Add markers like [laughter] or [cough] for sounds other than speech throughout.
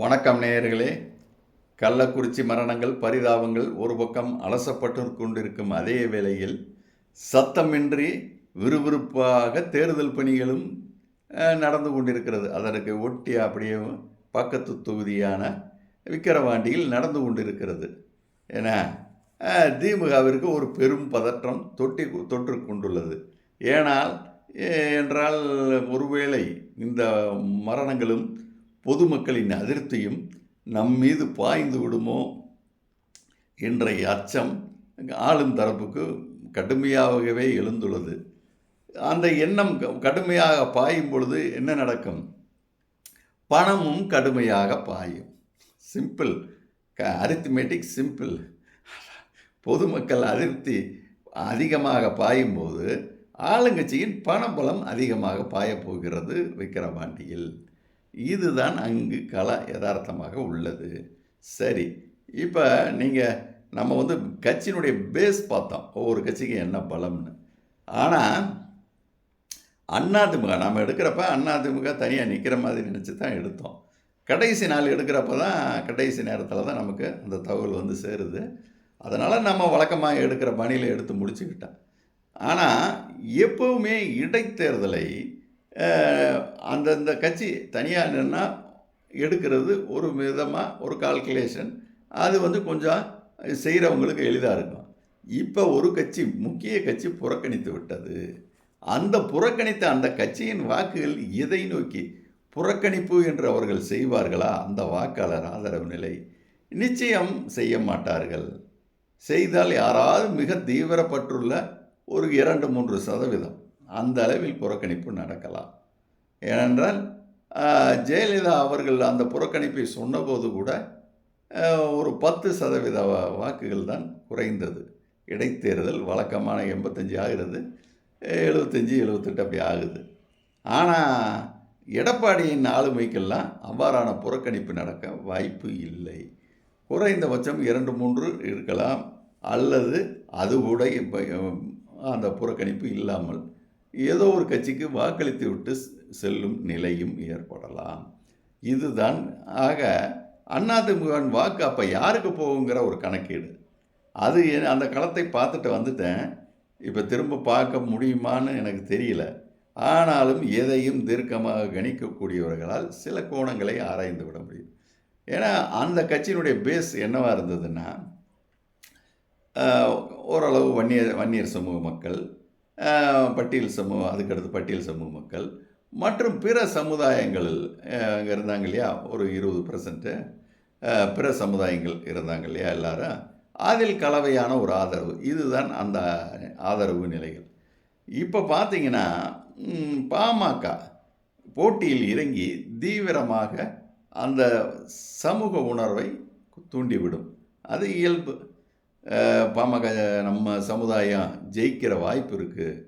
வணக்கம் நேயர்களே. கள்ளக்குறிச்சி மரணங்கள் பரிதாபங்கள் ஒரு பக்கம் அலசப்பட்டு கொண்டிருக்கும் அதே வேளையில் சத்தமின்றி விறுவிறுப்பாக தேர்தல் பணிகளும் நடந்து கொண்டிருக்கிறது. அதற்கு ஒட்டி அப்படியே பக்கத்து தொகுதியான விக்கிரவாண்டியில் நடந்து கொண்டிருக்கிறது. ஏன்னா திமுகவிற்கு ஒரு பெரும் பதற்றம் தொட்டி தொற்று கொண்டுள்ளது ஏனால் என்றால் ஒருவேளை இந்த மரணங்களும் பொதுமக்களின் அதிருப்தியும் நம் மீது பாய்ந்து விடுமோ என்ற அச்சம் ஆளும் தரப்புக்கு கடுமையாகவே எழுந்துள்ளது. அந்த எண்ணம் கடுமையாக பாயும் பொழுது என்ன நடக்கும்? பணமும் கடுமையாக பாயும். சிம்பிள் க அரித்மெட்டிக் சிம்பிள் பொதுமக்கள் அதிருப்தி அதிகமாக பாயும்போது ஆளுங்கட்சியின் பணபலம் அதிகமாக பாயப்போகிறது விக்கிரவாண்டியில். இதுதான் அங்கு கலா யதார்த்தமாக உள்ளது. சரி இப்போ நீங்கள் நம்ம வந்து கட்சியினுடைய பேஸ் பார்த்தோம். ஒவ்வொரு கட்சிக்கும் என்ன பலம்னு. ஆனால் அதிமுக நம்ம எடுக்கிறப்ப அதிமுக தனியாக நிற்கிற மாதிரி நினச்சி தான் எடுத்தோம். கடைசி நாள் எடுக்கிறப்ப தான் கடைசி நேரத்தில் தான் நமக்கு அந்த தகவல் வந்து சேருது. அதனால் நம்ம வழக்கமாக எடுக்கிற பணியில் எடுத்து முடிச்சுக்கிட்டோம் ஆனால் எப்போவுமே இடைத்தேர்தலை அந்தந்த கட்சி தனியாக நின்னா எடுக்கிறது ஒரு விதமாக ஒரு கால்குலேஷன் அது வந்து கொஞ்சம் செய்கிறவங்களுக்கு எளிதாக இருக்கும். இப்போ ஒரு கட்சி முக்கிய கட்சி புறக்கணித்து விட்டது. அந்த புறக்கணித்த அந்த கட்சியின் வாக்குகள் எதை நோக்கி? புறக்கணிப்பு என்று அவர்கள் செய்வார்களா? அந்த வாக்காளர் ஆதரவு நிலை. நிச்சயம் செய்ய மாட்டார்கள். செய்தால் யாராவது மிக தீவிரப்பட்டுள்ள ஒரு இரண்டு மூன்று சதவீதம். அந்த அளவில் புறக்கணிப்பு நடக்கலாம். ஏனென்றால் ஜெயலலிதா அவர்கள் அந்த புறக்கணிப்பை சொன்னபோது கூட ஒரு பத்து சதவீத வாக்குகள் தான் குறைந்தது. இடைத்தேர்தல் வழக்கமான எண்பத்தஞ்சு ஆகிறது எழுபத்தஞ்சி எழுபத்தெட்டு அப்படி ஆகுது. ஆனால் எடப்பாடியின் ஆளுமைக்கெல்லாம் அவ்வாறான புறக்கணிப்பு நடக்க வாய்ப்பு இல்லை. குறைந்தபட்சம் இரண்டு மூன்று இருக்கலாம். அல்லது அது கூட இப்போ அந்த புறக்கணிப்பு இல்லாமல் ஏதோ ஒரு கட்சிக்கு வாக்களித்து விட்டு செல்லும் நிலையும் ஏற்படலாம். இதுதான் ஆக அதிமுகவின் வாக்கு அப்போ யாருக்கு போகுங்கிற ஒரு கணக்கீடு. அது அந்த களத்தை பார்த்துட்டு வந்துட்டேன். இப்போ திரும்ப பார்க்க முடியுமான்னு எனக்கு தெரியல. ஆனாலும் எதையும் தீர்க்கமாக கணிக்கக்கூடியவர்களால் சில கோணங்களை ஆராய்ந்து விட முடியும். ஏன்னா அந்த கட்சியினுடைய பேஸ் என்னவாக இருந்ததுன்னா ஓரளவு வன்னியர் வன்னியர் சமூக மக்கள் பட்டியல் சமூகம் அதுக்கடுத்து பட்டியல் சமூக மக்கள் மற்றும் பிற சமுதாயங்கள் அங்கே இருந்தாங்க இல்லையா? ஒரு இருபது பர்சன்ட்டு பிற சமுதாயங்கள் இருந்தாங்க இல்லையா எல்லாரும்? அதில் கலவையான ஒரு ஆதரவு. இதுதான் அந்த ஆதரவு நிலைகள். இப்போ பார்த்தீங்கன்னா பாமக போட்டியில் இறங்கி தீவிரமாக அந்த சமூக உணர்வை தூண்டிவிடும். அது இயல்பு. பாமக நம்ம சமுதாயம் ஜெயிக்கிற வாய்ப்பு இருக்குது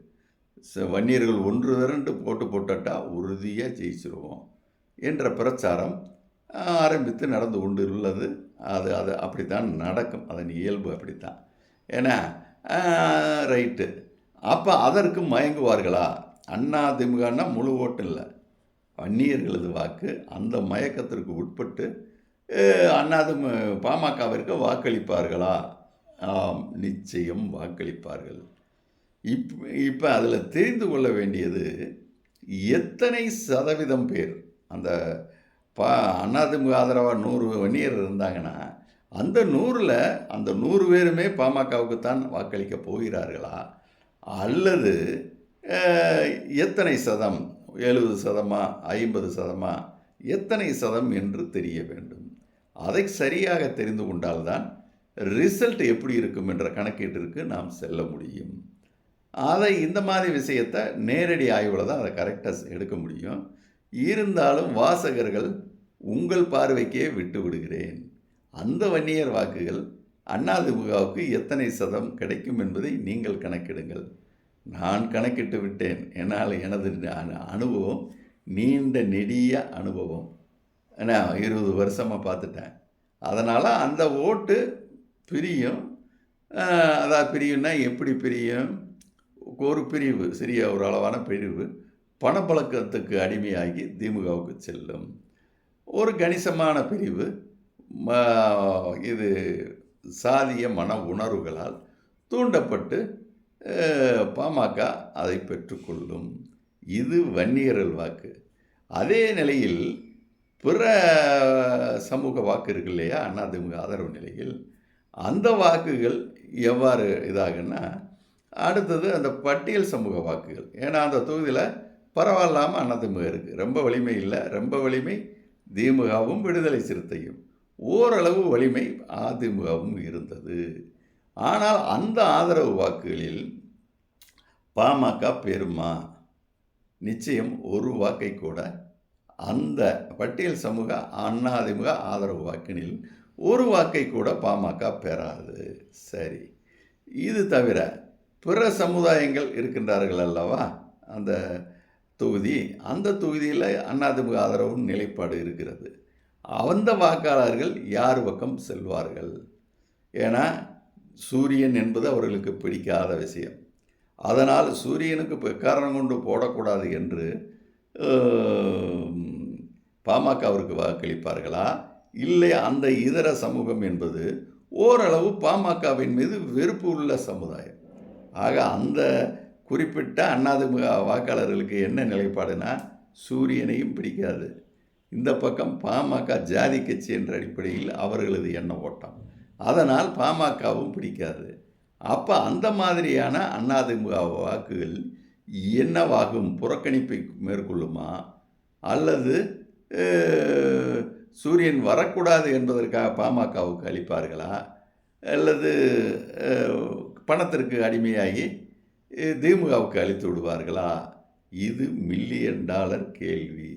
வன்னியர்கள் ஒன்று திரண்டு போட்டு போட்டுட்டா உறுதியாக ஜெயிச்சிருவோம் என்ற பிரச்சாரம் ஆரம்பித்து நடந்து கொண்டு உள்ளது. அது அது அப்படித்தான் நடக்கும். அதன் இயல்பு அப்படித்தான். ஏன்னா ரைட்டு. அப்போ அதற்கு மயங்குவார்களா? அண்ணா திமுகன்னா முழு ஓட்டு இல்லை. வன்னியர்களது வாக்கு அந்த மயக்கத்திற்கு உட்பட்டு அஹ், அண்ணாதிமு பாமகவிற்கு வாக்களிப்பார்களா? ஆம் நிச்சயம் வாக்களிப்பார்கள். இப் இப்போ அதில் தெரிந்து கொள்ள வேண்டியது எத்தனை சதவீதம் பேர் அந்த பா அதிமுக ஆதரவாக நூறு வன்னியர் இருந்தாங்கன்னா அந்த நூறில் அந்த நூறு பேருமே பாமகவுக்குத்தான் வாக்களிக்க போகிறார்களா? அல்லது எத்தனை சதம் எழுபது சதமா ஐம்பது சதமா எத்தனை சதம் என்று தெரிய வேண்டும். அதை சரியாக தெரிந்து கொண்டால்தான் ரிசல்ட் எப்படி இருக்கும் என்ற கணக்கீட்டிற்கு நாம் செல்ல முடியும். அதை இந்த மாதிரி விஷயத்தை நேரடி ஆய்வில் தான் அதை கரெக்டாக எடுக்க முடியும். இருந்தாலும் வாசகர்கள் உங்கள் பார்வைக்கே விட்டு விடுகிறேன். அந்த வன்னியர் வாக்குகள் அதிமுகவுக்கு எத்தனை சதம் கிடைக்கும் என்பதை நீங்கள் கணக்கிடுங்கள். நான் கணக்கிட்டு விட்டேன். என்னால் எனது அனுபவம் நீண்ட நெடிய அனுபவம். ஏன்னா இருபது வருஷமாக பார்த்துட்டேன். அதனால் அந்த ஓட்டு பிரியும். அதாவது பிரியும்னா எப்படி பிரியும்? ஒரு பிரிவு சிறிய ஒரு அளவான பிரிவு. பணப்பழக்கத்துக்கு அடிமையாகி திமுகவுக்கு செல்லும். ஒரு கணிசமான பிரிவு. ம- இது சாதிய மன உணர்வுகளால் தூண்டப்பட்டு பாமக அதை பெற்றுக்கொள்ளும். இது வன்னியரல் வாக்கு. அதே நிலையில் பிற சமூக வாக்கு இருக்கு இல்லையா? அதிமுக ஆதரவு நிலையில். அந்த வாக்குகள் எவ்வாறு இதாகுன்னா அடுத்தது அந்த பட்டியல் சமூக வாக்குகள். ஏன்னா அந்த தொகுதியில் பரவாயில்லாமல் அதிமுக இருக்குது ரொம்ப வலிமை இல்லை. ரொம்ப வலிமை திமுகவும் விடுதலை சிறுத்தையும். ஓரளவு வலிமை அதிமுகவும் இருந்தது. ஆனால் அந்த ஆதரவு வாக்குகளில் பாமக பெருமா? நிச்சயம் ஒரு வாக்கை கூட அந்த பட்டியல் சமூக அண்ணாதிமுக ஆதரவு வாக்கினில் ஒரு வாக்கை கூட பாமக பெறாது. சரி. இது தவிர பிற சமுதாயங்கள் இருக்கின்றார்கள் அல்லவா? அந்த தொகுதி அந்த தொகுதியில் அதிமுக ஆதரவும் நிலைப்பாடு இருக்கிறது. அந்த வாக்காளர்கள் யார் பக்கம் செல்வார்கள்? ஏன்னா சூரியன் என்பது அவர்களுக்கு பிடிக்காத விஷயம். அதனால் சூரியனுக்கு இப்போ காரணம் கொண்டு போடக்கூடாது என்று பாமக அவருக்கு வாக்களிப்பார்களா? இல்லை அந்த இதர சமூகம் என்பது ஓரளவு பாமகவின் மீது வெறுப்பு உள்ள சமுதாயம். ஆக அந்த குறிப்பிட்ட அண்ணாதிமுக வாக்காளர்களுக்கு என்ன நிலைப்பாடுனா சூரியனையும் பிடிக்காது. இந்த பக்கம் பாமக ஜாதி கட்சி என்ற அடிப்படையில் அவர்களது எண்ண ஓட்டம். அதனால் பாமகவும் பிடிக்காது. அப்போ அந்த மாதிரியான அண்ணாதிமுக வாக்குகள் என்னவாகும்? புறக்கணிப்பை மேற்கொள்ளுமா? அல்லது சூரியன் வரக்கூடாது என்பதற்காக பாமகவுக்கு அளிப்பார்களா? அல்லது பணத்திற்கு அடிமையாகி திமுகவுக்கு அளித்து விடுவார்களா? இது மில்லியன் டாலர் கேள்வி.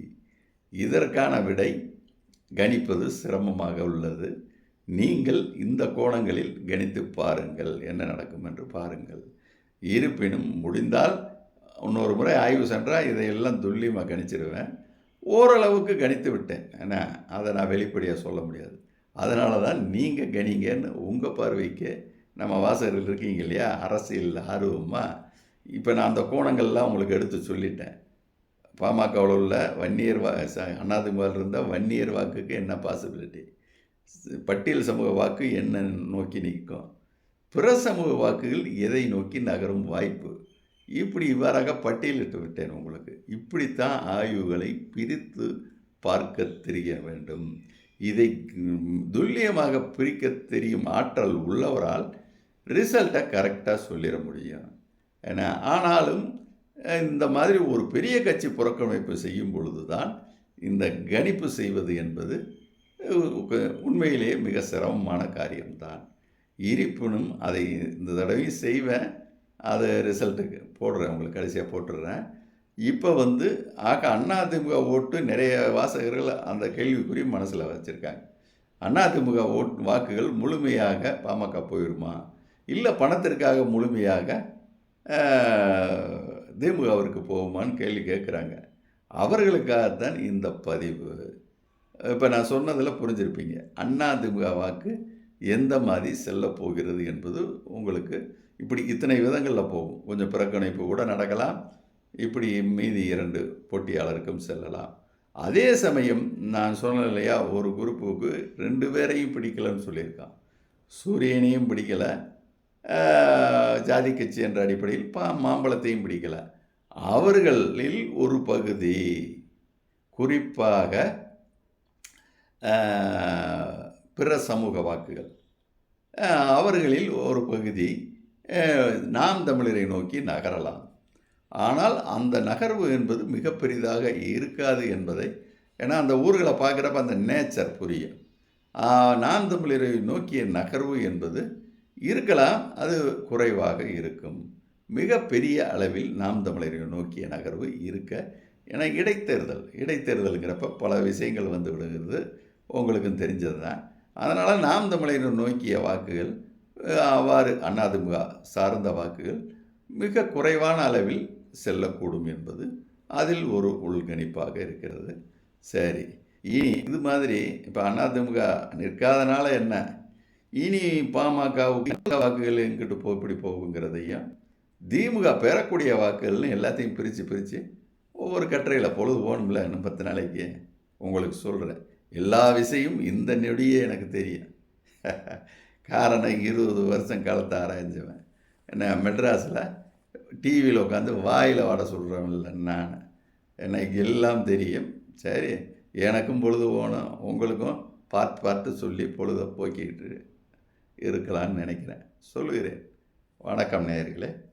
இதற்கான விடை கணிப்பது சிரமமாக உள்ளது. நீங்கள் இந்த கோணங்களில் கணித்து பாருங்கள் என்ன நடக்கும் என்று பாருங்கள். இருப்பினும் முடிந்தால் இன்னொரு முறை ஆய்வு சென்றால் இதையெல்லாம் துல்லியமாக கணிச்சிருவேன். ஓரளவுக்கு கணித்து விட்டேன். என்ன அதை நான் வெளிப்படையாக சொல்ல முடியாது. அதனால தான் நீங்கள் கணிங்கன்னு உங்கள் பார்வைக்கு நம்ம வாசகர்கள் இருக்கீங்க இல்லையா? அரசியல் ஆர்வமாக இப்போ நான் அந்த கோணங்கள்லாம் உங்களுக்கு எடுத்து சொல்லிட்டேன். பாமகவில் உள்ள வன்னியர் வா அதிமுகவில் இருந்தால் வன்னியர் வாக்குக்கு என்ன பாசிபிலிட்டி பட்டியல் சமூக வாக்கு என்ன நோக்கி நிற்கும்? பிற சமூக வாக்குகள் எதை நோக்கி நகரும் வாய்ப்பு? இப்படி இவ்வாறாக பட்டியலிட்டு விட்டேன் உங்களுக்கு. இப்படித்தான் ஆய்வுகளை பிரித்து பார்க்க தெரிய வேண்டும். இதை துல்லியமாக பிரிக்க தெரியும் ஆற்றல் உள்ளவரால் ரிசல்ட்டை கரெக்டாக சொல்லிட முடியும். ஏன்னா ஆனாலும் இந்த மாதிரி ஒரு பெரிய கட்சி புறக்கணிப்பு செய்யும் பொழுது தான் இந்த கணிப்பு செய்வது என்பது உண்மையிலேயே மிக சிரமமான காரியம்தான். இருப்பினும் அதை இந்த தடவையும் செய்வேன். அது ரிசல்ட்டுக்கு போடுறேன் உங்களுக்கு கடைசியாக போட்டுடுறேன். இப்போ வந்து ஆக அதிமுக ஓட்டு நிறைய வாசகர்கள் அந்த கேள்விக்குறி மனசில் வச்சுருக்காங்க. அதிமுக ஓட் வாக்குகள் முழுமையாக பாமக போயிடுமா இல்லை பணத்திற்காக முழுமையாக திமுகவிற்கு போகுமான்னு கேள்வி கேட்குறாங்க அவர்களுக்காகத்தான் இந்த பதிவு. இப்போ நான் சொன்னதில் புரிஞ்சிருப்பீங்க. அதிமுக வாக்கு எந்த மாதிரி செல்ல போகிறது என்பது உங்களுக்கு இப்படி இத்தனை விதங்களில் போகும். கொஞ்சம் புறக்கணிப்பு கூட நடக்கலாம். இப்படி மீதி இரண்டு போட்டியாளருக்கும் செல்லலாம். அதே சமயம் நான் சொன்னேன் இல்லையா ஒரு குரூப்புக்கு ரெண்டு பேரையும் பிடிக்கலன்னு சொல்லியிருக்கான். சூரியனையும் பிடிக்கலை. ஜாதி கட்சி என்ற அடிப்படையில் பா மாம்பழத்தையும் பிடிக்கலை. அவர்களில் ஒரு பகுதி குறிப்பாக பிற சமூக வாக்குகள். அவர்களில் ஒரு பகுதி நாம் தமிழரை நோக்கி நகரலாம். ஆனால் அந்த நகர்வு என்பது மிக பெரிதாக இருக்காது என்பதை ஏன்னா அந்த ஊர்களை பார்க்குறப்ப அந்த நேச்சர் புரியும் நாம் தமிழரை நோக்கிய நகர்வு என்பது இருக்கலாம் அது குறைவாக இருக்கும். மிக பெரிய அளவில் நாம் தமிழரை நோக்கிய நகர்வு இருக்க ஏன்னா இடைத்தேர்தல் இடைத்தேர்தலுங்கிறப்ப பல விஷயங்கள் வந்து விடுகிறது உங்களுக்கும் தெரிஞ்சது தான் அதனால் நாம் தமிழரை நோக்கிய வாக்குகள் அவ்வாறு அதிமுக சார்ந்த வாக்குகள் மிக குறைவான அளவில் செல்லக்கூடும் என்பது அதில் ஒரு உள்கணிப்பாக இருக்கிறது. சரி இனி இது மாதிரி இப்போ அதிமுக நிற்காதனால என்ன? இனி பாமகவுக்கு வாக்குகள் எங்கிட்டு போ இப்படி போகுங்கிறதையும் திமுக பெறக்கூடிய வாக்குகள்னு எல்லாத்தையும் பிரித்து பிரித்து ஒவ்வொரு கட்டுரையில் பொழுது போகணும்ல இன்னும் பத்து நாளைக்கு? உங்களுக்கு சொல்கிறேன் எல்லா விஷயம் இந்த நொடியே எனக்கு தெரியும். [laughs] காரணம் இருபது வருஷம் காலத்தை ஆராய்ஞ்சவன். என்ன மெட்ராஸில் டிவியில் உட்காந்து வாயில் வாட சொல்கிறவன் இல்லை நான். எனக்கு எல்லாம் தெரியும். சரி எனக்கும் பொழுது போகணும். உங்களுக்கும் பார்த்து பார்த்து சொல்லி பொழுதை போக்கிக்கிட்டு இருக்கலாம்னு நினைக்கிறேன். சொல்லுகிறேன். வணக்கம் நேயர்களே.